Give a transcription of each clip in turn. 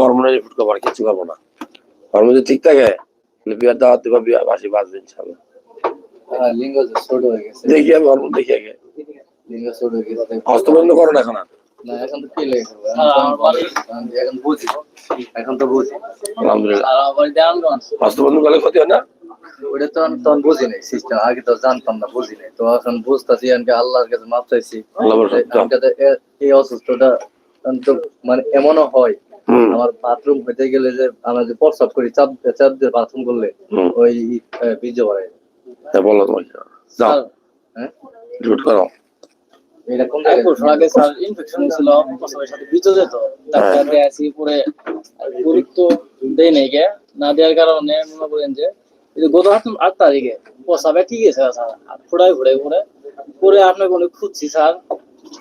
করব কিছু করব না। হরমোন যদি ঠিক থাকে তাহলে বিয়ার দাওয়াত দেবো বিয়া বাসি বাঁচবে ইনশাল্লাহ লিঙ্গ ছোট হয়ে গেছে। দেখি আমি হরমোন দেখি আগে। লিঙ্গ ছোট হয়ে গেছে। হস্তবন্ধ করো না এখন আর। না এখন তো কি লেগেছে এখন এখন বুঝি। এখন তো বুঝি। আলহামদুলিল্লাহ। আর আমার হস্তবন্ধ করলে ক্ষতি হয় না? ওটা তো তখন বুঝি নাই সিস্টেম আগে তো জানতাম না বুঝি নাই। তো এখন বুঝতেছি আমি আল্লাহর কাছে মাপ চাইছি। এই তো মানে এমনও হয় আমার বাথরুম হইতে গেলে যে আমরা যে প্রস্রাব করি চাপ চাপ দিয়ে বাথরুম করলে ওই বীর্য বাড়ে তা বলো তোমাকে যাও। হ্যাঁ? রিপোর্ট করো। আগে স্যার ইনফেকশন ছিল সাথে যেত। ডাক্তার পরে গুরুত্ব দেয় নাই গে। না দেওয়ার কারণে মনে করেন যে এই গত আট আট তারিখে প্রসাবে ঠিক আছে স্যার। ঘুরে ঘুরে। পরে খুঁজছি স্যার।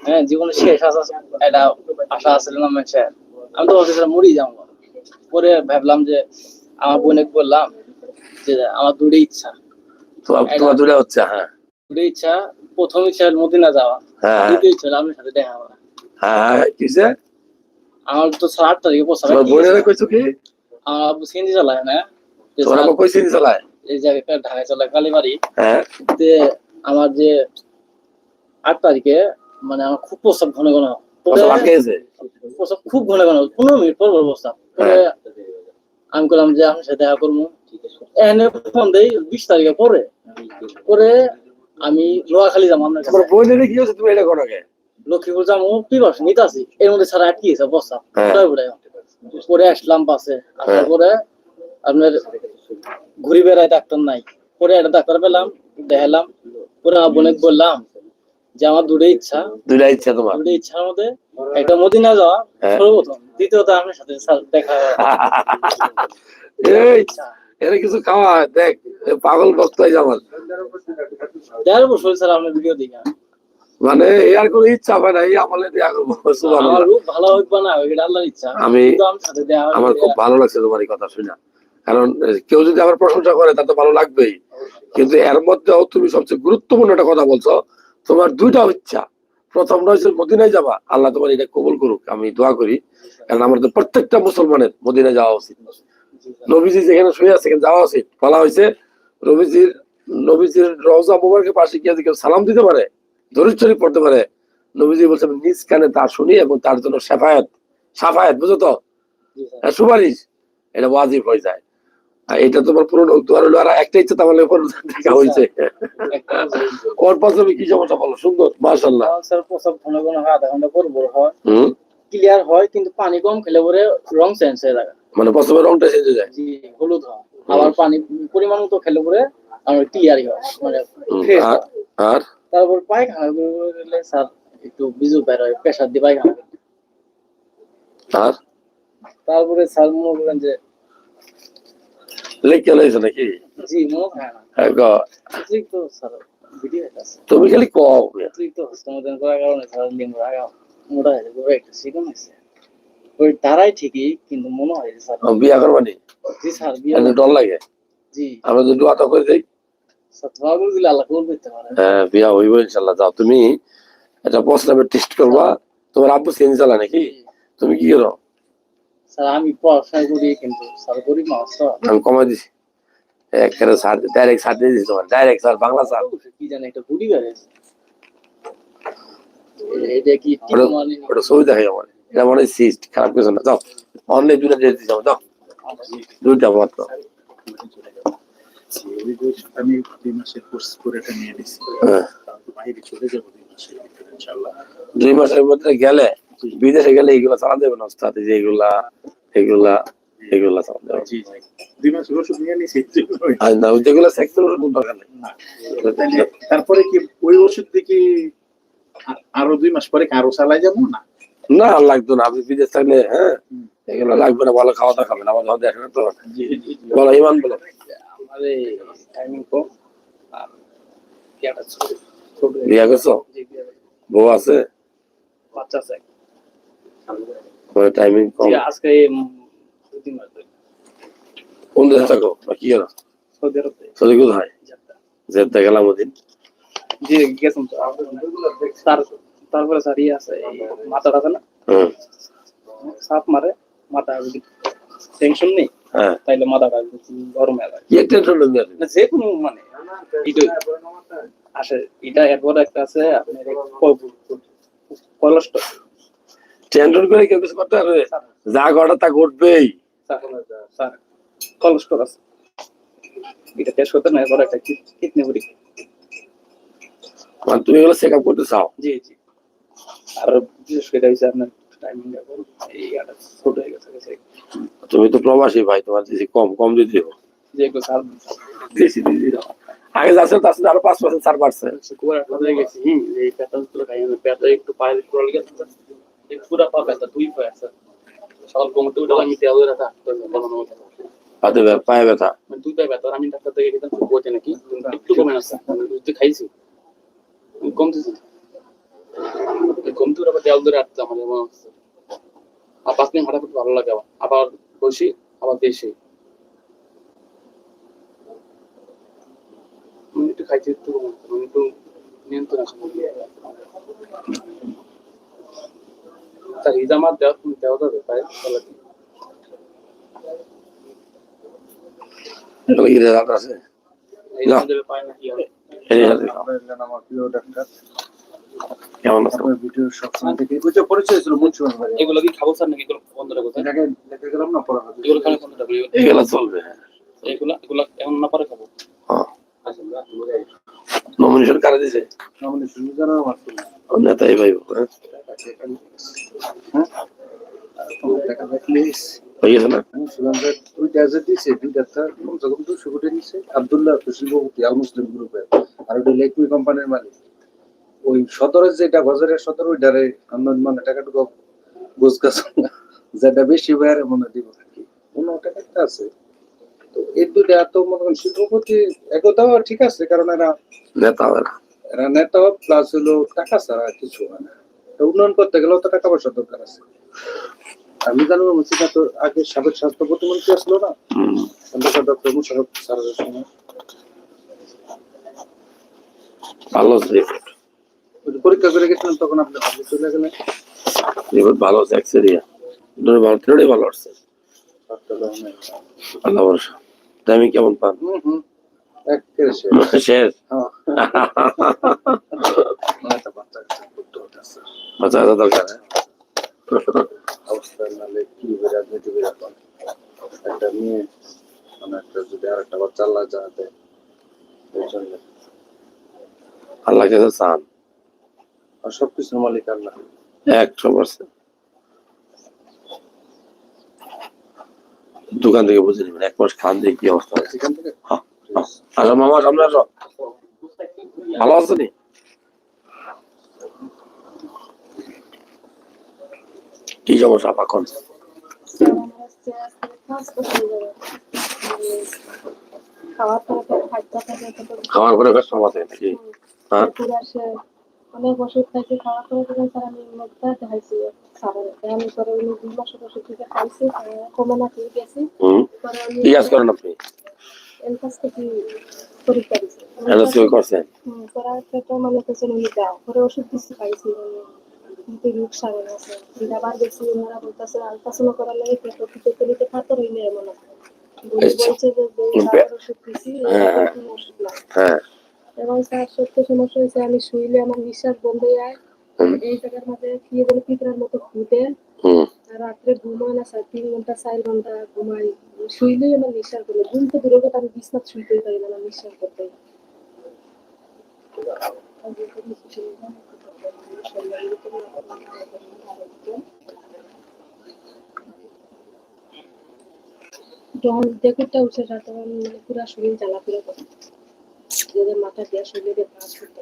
হ্যাঁ জীবনে শেষ আশা এটা আশা আছিল না মানুষের আমি তো স্যার মরি যাব। পরে ভাবলাম যে আমার বোনে বললাম যে আমার দুটো ইচ্ছা। তো তোমার হ্যাঁ। দুটো ইচ্ছা প্রথম ইচ্ছা মদিনা যাওয়া। হ্যাঁ দ্বিতীয় ইচ্ছা আপনার সাথে দেখা হ্যাঁ হ্যাঁ কিসে আমার তো স্যার আট তারিখে তোমার বোনেরা কইছো কি? আমার আব্বু সিএনজি চালায় না। তোমার কই চালায়? এই জায়গাটা ঢাকায় চালায় কালীবাড়ি। হ্যাঁ। আমার যে আট তারিখে মানে আমার খুব প্রস্তাব ঘন ঘন প্রস্তাব খুব ঘন ঘন পনেরো মিনিট পর প্রস্তাব পরে আমি যে আপনার সাথে দেখা করব। এনে ফোন দেই বিশ তারিখে পরে। পরে আমি নোয়াখালী যাব আপনার কাছে। কি হচ্ছে তুমি এটা করো লক্ষ্মীপুর যাব প্রিপারেশন নিতে এর মধ্যে সারা আটকে গেছে প্রস্তাব হ্যাঁ। পরে আসলাম বাসে। আসার হ্যাঁ। পরে আপনার ঘুরি বেড়ায় ডাক্তার নাই। পরে একটা ডাক্তার পেলাম দেখালাম। পরে বোনে বললাম যে আমার দুটো ইচ্ছা। ইচ্ছা তোমার? দুটো ইচ্ছার মধ্যে একটা মদিনা যাওয়া হ্যাঁ। সর্বপ্রথম। দ্বিতীয়ত আপনার সাথে দেখা কিছু খাওয়া দেখ পাগল ভক্ত হয়ে দেড় বছর স্যার ভিডিও মানে এর কোনো ইচ্ছা হয় না এই আমলে দেয়া করব। ভালো হোক বা না এটা আল্লাহর ইচ্ছা। আমি আমার খুব ভালো লাগছে তোমার এই কথা শুনে। কারণ কেউ যদি আমার প্রশংসা করে তা তো ভালো লাগবেই। কিন্তু এর মধ্যেও তুমি সবচেয়ে গুরুত্বপূর্ণ একটা কথা বলছো তোমার দুইটা ইচ্ছা। প্রথমটা হচ্ছে মদিনায় যাবা। আল্লাহ তোমার এটা কবুল করুক আমি দোয়া করি। কারণ আমাদের প্রত্যেকটা মুসলমানের মদিনায় যাওয়া উচিত। নবীজি যেখানে শুয়ে আছে সেখানে যাওয়া উচিত। বলা হয়েছে নবীজির নবীজির রওজা মোবারকের পাশে গিয়ে কেউ সালাম দিতে পারে দরুদ শরীফ পড়তে পারে নবীজি বলছে নিজ কানে তা শুনি এবং তার জন্য সাফায়াত সাফায়াত বুঝো তো? হ্যাঁ, সুপারিশ। এটা ওয়াজিব হয়ে যায়। এটা তোমার পুরনো তোমার হলো আর একটা ইচ্ছা তাহলে দেখা হয়েছে। ওর পাশে কি সমস্যা বলো? সুন্দর মাশাল্লাহ স্যার প্রসব ঘন ঘন আধা ঘণ্টা পর হয়। ক্লিয়ার হয় কিন্তু পানি কম খেলে পরে রং চেঞ্জ হয়ে যায়। মানে রংটা চেঞ্জ হয়ে যায়? জি হলুদ হয়। আবার পানি পরিমাণ মতো খেলে পরে আমার ক্লিয়ারই হয় মানে আর হয়। তারপর পায়খানা করলে স্যার একটু বিজু বের হয় প্রেশার দিয়ে পায়খানা আর? তারপরে স্যার মনে করেন যে লেখকে লাইছে নাকি তুমি খালি কও ওই তারাই ঠিকই কিন্তু মনে হয় স্যার বিয়া জি স্যার বিয়ে ডর লাগে? জি। আমরা যদি করে দেই? দিলে আল্লাহ কবুল করতে পারে। হ্যাঁ বিয়া হইব ইনশাল্লাহ যাও তুমি একটা প্রস্তাবের টেস্ট করবা। তোমার আব্বু চেঞ্জ চালা নাকি? তুমি কি করো? স্যার আমি পড়াশোনা করি কিন্তু স্যার গরিব মানুষ আমি কমাই দিছি। একেবারে স্যার ডাইরেক্ট স্যার দিয়ে দিছি তোমার। Direct sir Bangla sir. কি জানি একটা গুড়ি বেড়েছে এটা কি ওটা- মানে ছবি দেখাই আমার এটা সিস্ট খারাপ কিছু না। যাও। অনলাইন দুটা দিয়ে দিচ্ছি যাও দুইটা মাত্র। আমি দুই মাসের কোর্স করে এটা নিয়ে নিছি। হ্যাঁ। বাইরে চলে যাব দুই মাসের ভিতরে ইনশাল্লাহ দুই মাসের মধ্যে গেলে বিদেশে গেলে এগুলা চালা দেবে না ওস্তাদ যে এগুলা এগুলা এগুলা চালা দেবে জি জি। দুই মাসের ওষুধ নিয়ে নিছি। এই জন্যই। আর না যেগুলো সেক্সের ওষুধ দরকার নেই তারপরে কি ওই ওষুধ আরও দুই মাস পরে আরও চালাই যাব না? না লাগতো না। আপনি বিদেশ থাকলে হ্যাঁ এগুলো লাগবে না ভালো খাওয়া দাওয়া খাবেন আমার যখন দেখেন তো। বলো ইমান বলো। বিয়া করছ। বউ আছে? বাচ্চা আছে। ওই টাইমিং কম। আজকে কোন দেশে থাকো? কি করো সৌদি আরব। সরি কোথায়। যেতে গেলাম ওদিন। জি গেছেন তো। তার তারপরে স্যার ইয়ে আছে মাথাটা আছে না? সাপ মারে মাথা টেনশন নেই হ্যাঁ। তাইলে মাথাটা গরম কি টেনশন নিয়ে না। যে কোনো মানে আসে এটা এরপর একটা আছে আপনার কলস্ট্রল। করে কেউ কিছু করতে পারবে? যা ঘটা তা ঘটবেই। আছে। এটা টেস্ট করতে না এরপর একটা কিডনি পরীক্ষা মানে তুমি এগুলো চেক আপ করতে চাও? জি জি। আর বিশেষ করে আপনার টাইমিং এই একটা ছোট হয়ে গেছে গেছে। তুমি তো প্রবাসী ভাই তোমার দিছি কম কম দিয়ে দিও। যে একটু দিও। আগে যাচ্ছে তার সাথে আরও পাঁচ পার্সেন্ট ছাড় বাড়ছে। কুয়ার হয়ে গেছি হুম এই পেটটা তো খাই একটু পায়ে গেছে। এই পুরা পা ব্যথা দুই পায়ে আছে সকাল ঘুমোতে উঠে আমি তেল ধরে থাকতে মতো হাতে ব্যথা, পায়ে ব্যথা দুই পায়ে ব্যথা আমি ডাক্তার থেকে গেলাম বলতে নাকি কিন্তু একটু কমে আসছে আমি দুধ খাইছি কমতেছে কমতে আবার তেল ধরে আসতে আমার মনে হচ্ছে আর পাঁচ দিন হাঁটা ভালো লাগে আবার আবার বসি আবার দেশি একটু খাইছি একটু একটু নিয়ন্ত্রণ আসে স্যার হিজামাত দেওয়া যাবে আছে। পায়ে না এগুলো কি খাব স্যার নাকি? এগুলো বন্ধটা কোথায় এটাকে লেখে গেলাম না পড়া এগুলো খালি বন্ধটা করি এগুলো চলবে এগুলো এগুলো এখন না পারে খাব। হ্যাঁ। নমিনেশন কারা দিছে? ছিল নেতাই ভাই হ্যাঁ। আবদুল্লাহ আল মুসলিম গ্রুপের আর ওটা লেকুই কোম্পানির মালিক ওই সদরের যেটা বাজারের সদর ওইটারে আমরা মানে টাকাটুকু বুঝ গেছে যেটা বেশি বাইরে মনে দিব আর কোনো টাকা আছে তো এই এত মনে করেন শিল্পপতি একতাও ঠিক আছে কারণ এরা নেতা এরা নেতা প্লাস হলো টাকা ছাড়া কিছু হয় না। উন্নয়ন করতে গেলেও তো টাকা পয়সা দরকার আছে। আমি জানো মুসিকা তো আগে সাবেক স্বাস্থ্য প্রতিমন্ত্রী আসলো না। ডক্টর মুশারফ সময় ভালো পরীক্ষা করে গেছিলেন তখন আপনি ভাবলে চলে গেলেন রিপোর্ট ভালো আছে এক্সেরিয়া ভালো তিনটাই ভালো আসছে। আল্লাহ ভরসা। আমি কেমন পান হুম হুম। শেষ। শেষ। হ্যাঁ। মানে একটা বাচ্চা কাচ্চা করতে হতে আছে। বাচ্চা দরকার হ্যাঁ? অবস্থা নাহলে কি রাজনীতি করে একটা মেয়ে মানে একটা যদি আর একটা বাচ্চা আল্লাহ জানাতে আল্লাহ কাছে চান। আর সবকিছুর মালিক আল্লাহ। একশো পার্সেন্ট। দোকান থেকে বুঝে নেবেন এক মাস খান দিয়ে কি অবস্থা থেকে? হ্যাঁ, হ্যাঁ। মামা সামনে আসো। ভালো আছো নি কি সমস্যা এখন খাওয়ার পরে বেশ সমস্যা নাকি? হ্যাঁ? তারপরে আসে অনেক ওষুধ খাইছি খাওয়ার পরে দেখেন স্যার আমি মুখটা দেখাইছি স্যারের আমি পরে উনি দুই মাসের ওষুধ থেকে খাইছি খাওয়া কমে না ঠিক গেছি হুম? পরে আমি কি কাজ করেন আপনি? এর কাছ থেকে পরীক্ষা দিছি এনএসসি করছেন? হুম, করার ক্ষেত্রে মানে কিছু উনি দাও পরে ওষুধ দিচ্ছি খাইছি কিন্তু রোগ সারে আছে। আবার গেছি ওনারা বলতেছে আলট্রাসাউন্ড করার লাগে পেট ওষুধ পেলিতে পাথর হইলে এমন। উনি আচ্ছা। বলছে যে যে হুম, ওষুধ দিছি হ্যাঁ, হ্যাঁ। ওষুধ না হ্যাঁ। এবং স্যার সত্য সমস্যা হয়েছে আমি শুইলে আমার নিঃশ্বাস বন্ধ হয়ে যায়। এই জায়গার মধ্যে কি বলে পিঁপড়ার মতো ফুটে আর রাত্রে ঘুমায় না স্যার তিন ঘণ্টা চার ঘণ্টা ঘুমাই। শুইলেই আমার নিঃশ্বাস বলে ঘুম তো দূরের কথা আমি বিছনাথ শুইতেই পারি না নিঃশ্বাস করতে মানে পুরা শরীর করে মাথা শরীরে ভাঁজ করতে।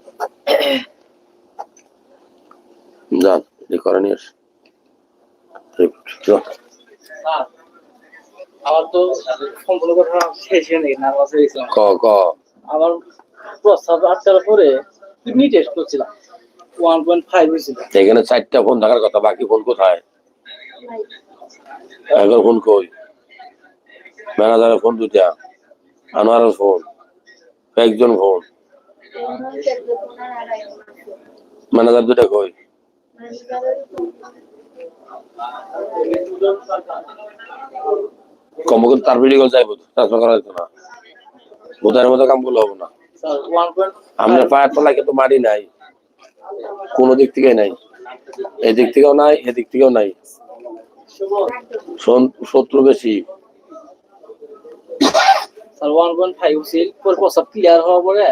আমার তো সম্পূর্ণ কথা শেষ নেই নার্ভাস গেছিলাম। ক ক। আমার প্রস্তাব আটটার পরে কিডনি টেস্ট করছিলাম। এখানে চারটা ফোন থাকার কথা বাকি ফোন কোথায়? এখন ফোন কই? ম্যানেজারের ফোন দুটা আনোয়ারের ফোন একজন ফোন ম্যানেজার দুটা কই? কমপক্ষে তার মেডিকেল যাইব ট্রান্সফার করা যেত না। বোধের মতো কাম করলে হবে না। আপনার পায়ের তলায় কিন্তু মাটি নাই। কোনো দিক থেকে নাই। এদিক থেকেও নাই এদিক থেকেও নাই। শত্রু বেশি। ওয়ান পয়েন্ট ফাইভ ছিল পরে প্রস্রাব ক্লিয়ার হওয়ার পরে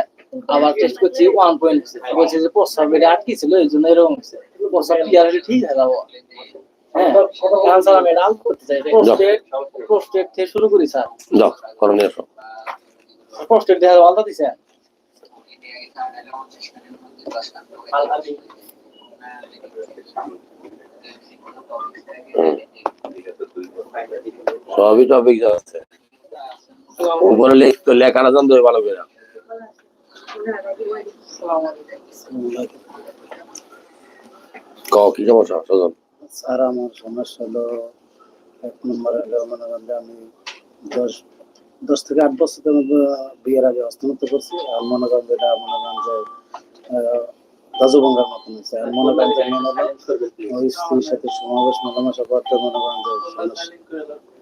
আবার টেস্ট করছি ওয়ান পয়েন্ট বলছে যে আটকে ছিল এই জন্য এরকম হচ্ছে ক্লিয়ার হলে ঠিক হয়ে যাব। শুরু করি স্যার। প্রস্টেট আলাদা দিছে। সবই টপিক যাচ্ছে উপরে লেখ তো লেখাটা হবে ভালো করে। ক, কি সমস্যা? সজন স্যার, আমার সমস্যা হলো, এক নম্বর হলো, মনে করেন আমি দশ দশ থেকে আট বছর বিয়ের আগে হস্তমত করছি, আর মনে করেন যে এটা মনে করেন যে রাজবঙ্গার মতন হয়েছে আর মনে করেন যে মনে ওই স্ত্রীর সাথে সমাবেশ মেলামেশা করতে মনে করেন যে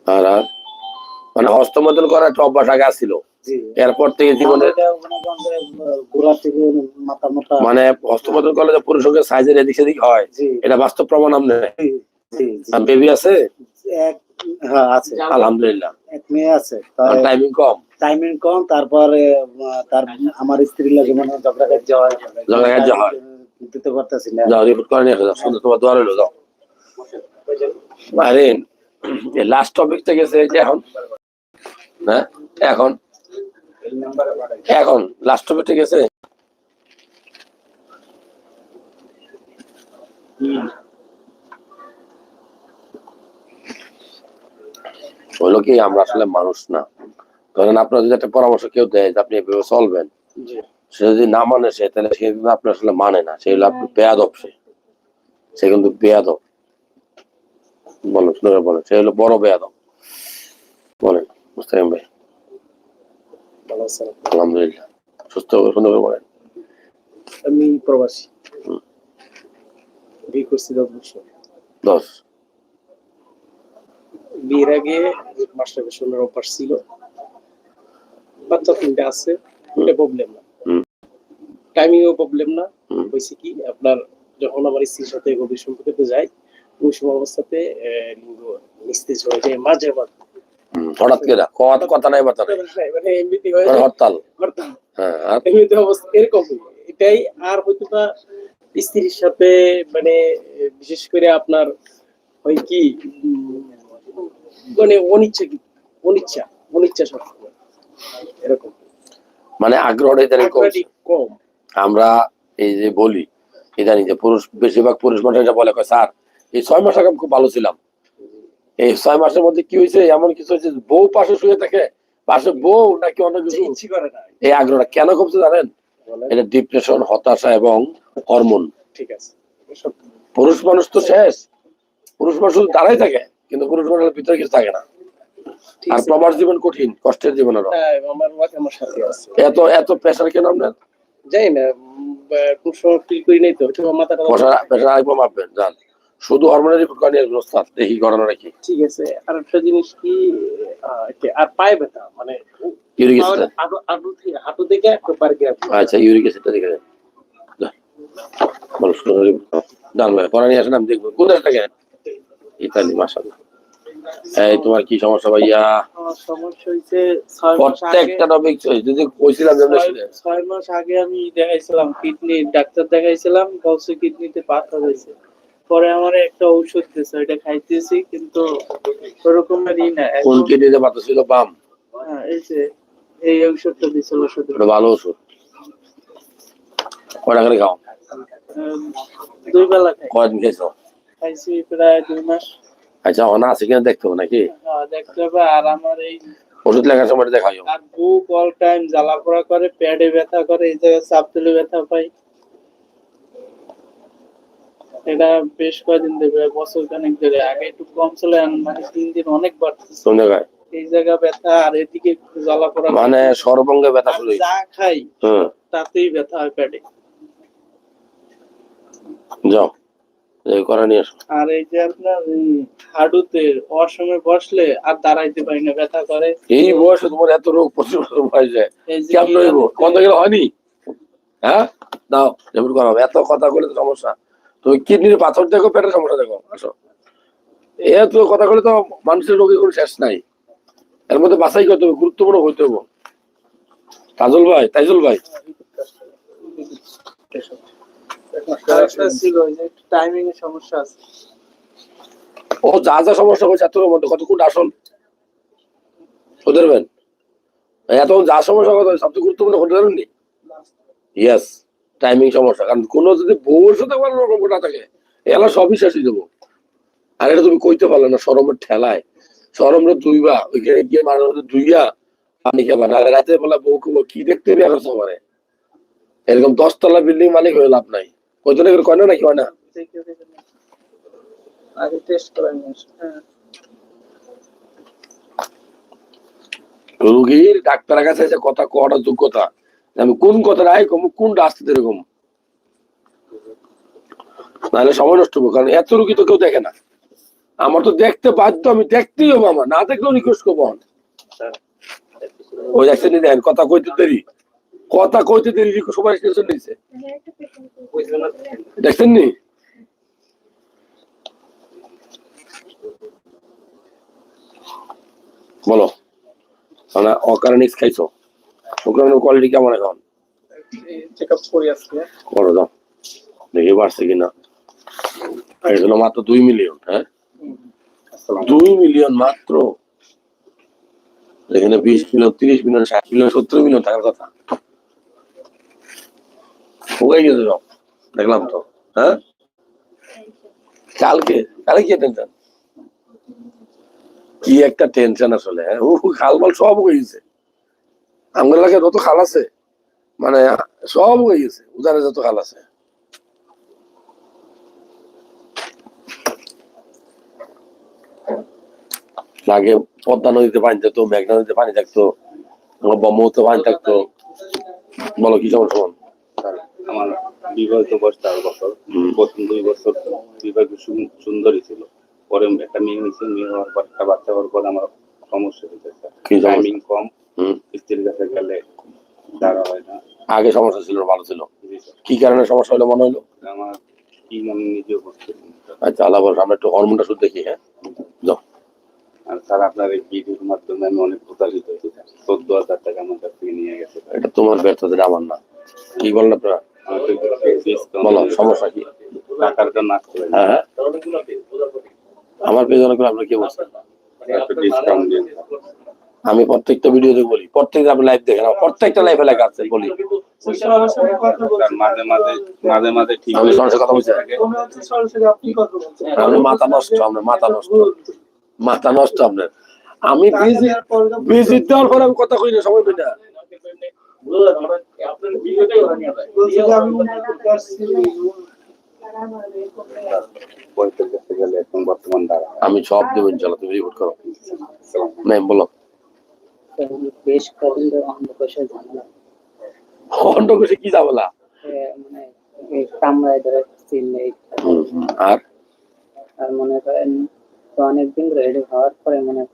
আর আর? মানে হস্তমতন করার একটা অভ্যাস আগে আসছিল এরপর থেকে জীবনে মনে মানে হস্তমতন করলে যে পুরুষের সাইজের এদিক সেদিক হয় এটা বাস্তব প্রমাণ আপনি জি জি জি। বেবি আছে? হ্যাঁ আছে। আলহামদুলিল্লাহ। এক মেয়ে আছে। টাইমিং কম? টাইমিং কম তারপরে তার আমার স্ত্রী লাগে মনে হয় ঝগড়া কাজ হয়। ঝগড়া কার্য হয়। দিতে পারতেছি না। যাও রিপোর্ট করে নিয়ে যাও। সুন্দর তোমার দোয়া রইল যাও। আরে লাস্ট টপিকটা গেছে যে এখন। হ্যাঁ এখন। এখন লাস্ট টপিকটা গেছে। হলো কি আমরা আসলে মানুষ না। ধরেন আপনার যদি একটা পরামর্শ কেউ দেয় যে আপনি এভাবে চলবেন সে যদি না মানে সে তাহলে সে কিন্তু আপনার আসলে মানে না সে হলো আপনি বেয়াদব সে। সে কিন্তু বেয়াদব। বলেন বলেন সে হলো বড় বেয়াদব। বলেন মুস্তাকিম ভাই। আলহামদুলিল্লাহ। সুস্থ সুন্দর করে বলেন। আমি প্রবাসী। বিয়ে করছি দশ বছর। দশ। বিয়ের আগে মাস্টার অভ্যাস ছিল। বাচ্চা তিনটা আছে এটা প্রবলেম না। টাইমিংও প্রবলেম না। হয়েছে কি আপনার যখন আমার স্ত্রীর সাথে গভীর সম্পর্কে যাই ওই সময় অবস্থাতে লিঙ্গ নিস্তেজ হয়ে যায় মাঝে মাঝে। হঠাৎ করে কথা কথা নাই বার্তা মানে এমনিতে মানে হরতাল। হ্যাঁ এমনিতে অবস্থা এরকম। এটাই আর হয়তো বা স্ত্রীর সাথে মানে বিশেষ করে আপনার হয় কি মানে অনিচ্ছা কি? অনিচ্ছা অনিচ্ছা সবসময়। এরকম। মানে আগ্রহটা ইদানিং কম। আমরা এই যে বলি ইদানিং যে পুরুষ বেশিরভাগ পুরুষ মানুষ এটা বলে স্যার এই ছয় মাস আগে খুব ভালো ছিলাম। এই ছয় মাসের মধ্যে কি হয়েছে? এমন কিছু হয়েছে বউ পাশে শুয়ে থাকে। পাশে বউ নাকি অন্য কিছু? ইচ্ছে করে না। এই আগ্রহটা কেন কমছে জানেন? এটা ডিপ্রেশন হতাশা এবং হরমোন। ঠিক আছে। পুরুষ মানুষ তো শেষ। পুরুষ মানুষ শুধু দাঁড়াই থাকে কিন্তু পুরুষ মানুষের ভিতরে কিছু থাকে না। আর প্রবাস জীবন কঠিন কষ্টের জীবন আরও হ্যাঁ, আমার ওয়াইফ আমার সাথে আছে। এত এত প্রেশার কেন আপনার? যাই না কোন সময় ফিল করি নাই তো মাথাটা প্রেশার প্রেশার আরেকবার মাপবেন যান। শুধু হরমোনের রিপোর্ট করে নিয়ে ওস্তাদ দেখি ঘটনা নাকি ঠিক আছে আর একটা জিনিস কি আর পায়ে ব্যথা মানে ইউরিক অ্যাসিড। হাঁটু থেকে আচ্ছা ইউরিক অ্যাসিডটা দেখে দেন। যা। বলো শুনো report। ডান ভাই পরে নিয়ে আসেন আমি দেখব। কোন ইতালি মাসাল্লাহ এই তোমার কি সমস্যা ভাইয়া? সমস্যা প্রত্যেকটা টপিক যদি কইছিলাম যে আমরা ছয়- মাস আগে আমি দেখাইছিলাম কিডনি ডাক্তার দেখাইছিলাম বলছে কিডনিতে পাথর হয়েছে। পরে আমার একটা ঔষধ দিয়েছে ওইটা খাইতেছি কিন্তু ওরকমেরই না কোন কিডনিতে পাতা ছিল বাম? হ্যাঁ, এই যে এই ঔষধটা দিছিল ওটা ভালো ওষুধ কয়টা করে খাও? দুই বেলা খাই। কয়দিন খেয়েছো? খাইছি প্রায় দুই মাস। আচ্ছা অনা আছে কিনা দেখতে হবে নাকি? দেখতে হবে আর আমার এই ওষুধ লেখার সময় দেখাইও আর বুক অল টাইম জ্বালা পোড়া করে পেটে ব্যথা করে এই জায়গায় চাপ তুলে ব্যথা পাই এটা বেশ কয়েকদিন ধরে বছর খানেক ধরে। আগে একটু কম ছিল মানে তিন দিন অনেক বাড়তেছে। কোন জায়গায়? এই জায়গা ব্যথা আর এদিকে জ্বালা পোড়া মানে সর্বঙ্গে ব্যথা শুরু যা খাই তাতেই ব্যথা হয় পেটে। যাও। আর এই যে আপনার এই হাডুতে বসলে আর দাঁড়াইতে পারি না ব্যথা করে। এই বয়সে তোমার এত রোগ প্রচুর হয়ে যায় কেমন হইব? কত গেলে হয়নি? হ্যাঁ? দাও যেমন করো এত কথা বলে তো সমস্যা। তুমি কিডনির পাথর দেখো পেটের সমস্যা দেখো। আসো। এত কথা বলে তো মানুষের রোগের কোনো শেষ নাই। এর মধ্যে বাছাই করতে হবে গুরুত্বপূর্ণ হইতে হবে। তাজুল ভাই তাইজুল ভাই। ও, যা যা সমস্যা এত মধ্যে কত কোন আসল? শুধরবেন? এত যা সমস্যা কথা সবচেয়ে গুরুত্বপূর্ণ হতে ইয়েস টাইমিং সমস্যা, কারণ যদি থাকে এলা সবই শেষই দেবো আর এটা তুমি কইতে পারলে না সরমের ঠেলায়। সরমরে দুইবা ওইখানে গিয়ে মানুষ দুইয়া পানি খাবা না রাতে বেলা বউ কি দেখতে করতে পারে এরকম দশতলা বিল্ডিং মালিক হয়ে লাভ নাই। কইতে না কয় নাকি হয় না? আগে টেস্ট করে হ্যাঁ। রোগীর ডাক্তারের কাছে এসে কথা কওয়াটা যোগ্যতা আমি কোন কথা রায় কম কোন রাস্তা এরকম? নাহলে সময় নষ্ট হবে কারণ এত রুগী তো কেউ দেখে না। আমার তো দেখতে বাধ্য আমি দেখতেই হবে আমার। না দেখলেও রিকোয়েস্ট করব। ওই দেখছেন কথা কইতে দেরি। কথা কইতে দেরি সবাই একটা patient দেখছেন নি। বলো মানে অকারণিক্স খাইছো। ওখানে কোয়ালিটি কেমন এখন? করি দাও। দেখি বাড়ছে কিনা। এগুলো মাত্র দুই মিলিয়ন হ্যাঁ? দুই মিলিয়ন মাত্র। এখানে বিশ মিলিয়ন তিরিশ মিলিয়ন ষাট মিলিয়ন সত্তর মিলিয়ন থাকার কথা। হয়ে গেছে সব। দেখলাম তো হ্যাঁ? কালকে কালকে কি টেনশন কি একটা টেনশন আসলে হ্যাঁ? ও খালবাল সব হয়ে গেছে। আমার এলাকায় যত খাল আছে মানে সব হয়ে গেছে উদারে যত খাল আছে। আগে পদ্মা নদীতে পানি থাকতো, মেঘনা নদীতে পানি থাকতো ব্রহ্মপুত্র পানি থাকতো। বলো কি সমস্যা? আমার বিবাহিত বয়স চার বছর। প্রথম দুই বছর বিবাহ সু- সুন্দরী ছিল। পরে একটা মেয়ে হয়েছে মেয়ে হওয়ার পর একটা বাচ্চা হওয়ার পর আমার সমস্যা হয়েছে কি টাইমিং কম। স্ত্রীর কাছে গেলে দাঁড়া হয় না। আগে সমস্যা ছিল ভালো ছিল? কি কারণে সমস্যা হলো মনে হলো? আমার কি মনে নিজেও বুঝতে আচ্ছা আল্লাহ বল আমরা একটু হরমোনটা শুধু দেখি হ্যাঁ? যাও। আর স্যার আপনার এই ভিডিওর মাধ্যমে আমি অনেক প্রতারিত হয়েছি চোদ্দ হাজার টাকা আমার কাছ থেকে নিয়ে গেছে এটা তোমার ব্যর্থতা আমার না। কি বললেন আপনারা? বলো, সমস্যা কি? হ্যাঁ হ্যাঁ। আমার কি বলছেন আমি প্রত্যেকটা ভিডিওতে বলি, প্রত্যেকটা আপনি লাইভ দেখেন প্রত্যেকটা লাইভে লেখা আছে, বলি। মাঝে মাঝে মাঝে মাঝে ঠিক আমি কথা বলছি। মাথা নষ্ট মাথা নষ্ট। মাথা নষ্ট আপনার। আমি দেওয়ার পরে আমি কথা কই না, সময় যে আমি সব দেবো ইনশাল্লাহ তুমি রিপোর্ট করো। নাই বলো। বেশ কদিন ধরে অন্ধ ঝামেলা। অন্য কি ঝামেলা? মানে কামড়ায় ধরে সিল নেই আর? আর মনে করেন তো অনেকদিন ধরে এটা হওয়ার পরে মনে করেন